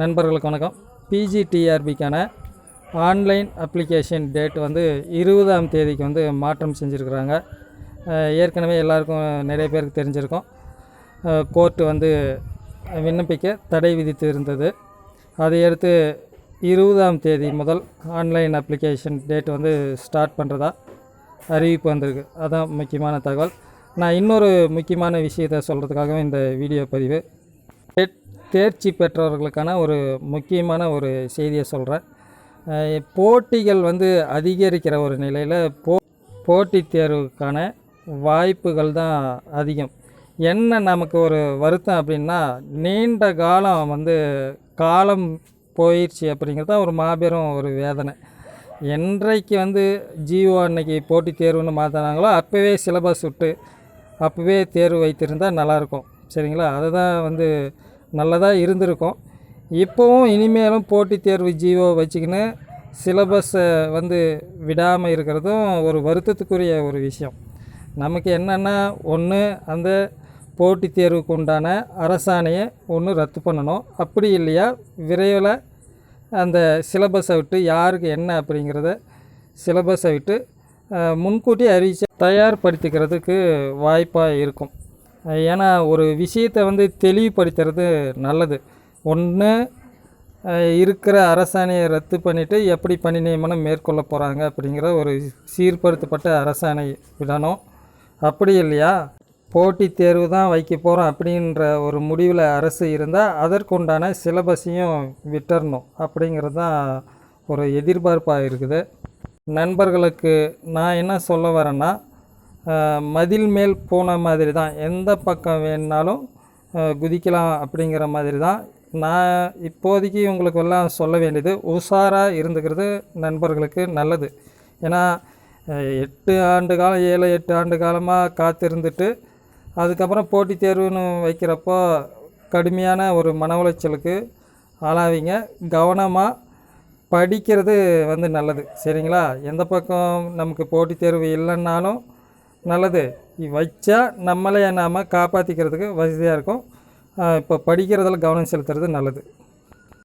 நண்பர்களுக்கு வணக்கம். பிஜிடிஆர்பிக்கான online application date வந்து இருபதாம் தேதிக்கு வந்து மாற்றம் செஞ்சுருக்குறாங்க. ஏற்கனவே எல்லாருக்கும் நிறைய பேருக்கு தெரிஞ்சிருக்கும். கோர்ட்டு வந்து விண்ணப்பிக்க தடை விதித்து இருந்தது அதையடுத்து இருபதாம் தேதி முதல் ஆன்லைன் அப்ளிகேஷன் டேட் வந்து ஸ்டார்ட் பண்ணுறதா அறிவிப்பு வந்திருக்கு. அதுதான் முக்கியமான தகவல். நான் இன்னொரு முக்கியமான விஷயத்தை சொல்கிறதுக்காகவும் இந்த வீடியோ பதிவு. தேர்ச்சி பெற்றவர்களுக்கான ஒரு முக்கியமான ஒரு செய்தியை சொல்கிறேன் போட்டிகள் வந்து அதிகரிக்கிற ஒரு நிலையில் போ போட்டித் தேர்வுக்கான வாய்ப்புகள் தான் அதிகம். என்ன நமக்கு ஒரு வருத்தம் அப்படின்னா நீண்ட காலம் வந்து காலம் போயிடுச்சு அப்படிங்கிறது தான் ஒரு மாபெரும் ஒரு வேதனை. என்றைக்கு வந்து ஜியோ அன்னைக்கு போட்டித் தேர்வுன்னு மாற்றினாங்களோ அப்போவே சிலபஸ் விட்டு அப்போவே தேர்வு வைத்திருந்தால் நல்லாயிருக்கும் சரிங்களா? அதுதான் வந்து நல்லதாக இருந்திருக்கும். இப்போவும் இனிமேலும் போட்டித் தேர்வு ஜீவோ வச்சுக்கின்னு சிலபஸை வந்து விடாமல் இருக்கிறதும் ஒரு வருத்தத்துக்குரிய ஒரு விஷயம். நமக்கு என்னென்னா ஒன்று அந்த போட்டித் தேர்வுக்கு உண்டான அரசாணையை ஒன்று ரத்து பண்ணணும். அப்படி இல்லையா? விரைவில் அந்த சிலபஸை விட்டு யாருக்கு என்ன அப்படிங்கிறத சிலபஸை விட்டு முன்கூட்டி அறிவிச்சு தயார்படுத்திக்கிறதுக்கு வாய்ப்பாக இருக்கும். ஏன்னா ஒரு விஷயத்தை வந்து தெளிவுபடுத்துறது நல்லது. ஒன்று இருக்கிற அரசாணையை ரத்து பண்ணிவிட்டு எப்படி பணி நியமனம் மேற்கொள்ள போகிறாங்க அப்படிங்கிற ஒரு சீர்படுத்தப்பட்ட அரசாணை விடணும். அப்படி இல்லையா? போட்டித் தேர்வு தான் வைக்க போகிறோம் அப்படின்ற ஒரு முடிவில் அரசு இருந்தால் அதற்குண்டான சிலபஸையும் விட்டுறணும் அப்படிங்கிறது தான் ஒரு எதிர்பார்ப்பாக இருக்குது. நண்பர்களுக்கு நான் என்ன சொல்ல வரேன்னா மதில் மேல் போன மாதிரி தான். எந்த பக்கம் வேணுனாலும் குதிக்கலாம் அப்படிங்கிற மாதிரி தான். நான் இப்போதைக்கு உங்களுக்கு எல்லாம் சொல்ல வேண்டியது உஷாராக இருந்துக்கிறது நண்பர்களுக்கு நல்லது. ஏன்னா எட்டு ஆண்டு காலம் ஏழு எட்டு ஆண்டு காலமாக காத்திருந்துட்டு அதுக்கப்புறம் போட்டித் தேர்வுன்னு வைக்கிறப்போ கடுமையான ஒரு மன உளைச்சலுக்கு ஆளாவீங்க. கவனமாக படிக்கிறது வந்து நல்லது. சரிங்களா? எந்த பக்கம் நமக்கு போட்டித் தேர்வு இல்லைன்னாலும் நல்லது. வச்சா நம்மளே நாம் காப்பாற்றிக்கிறதுக்கு வசதியாக இருக்கும். இப்போ படிக்கிறதில் கவனம் செலுத்துறது நல்லது.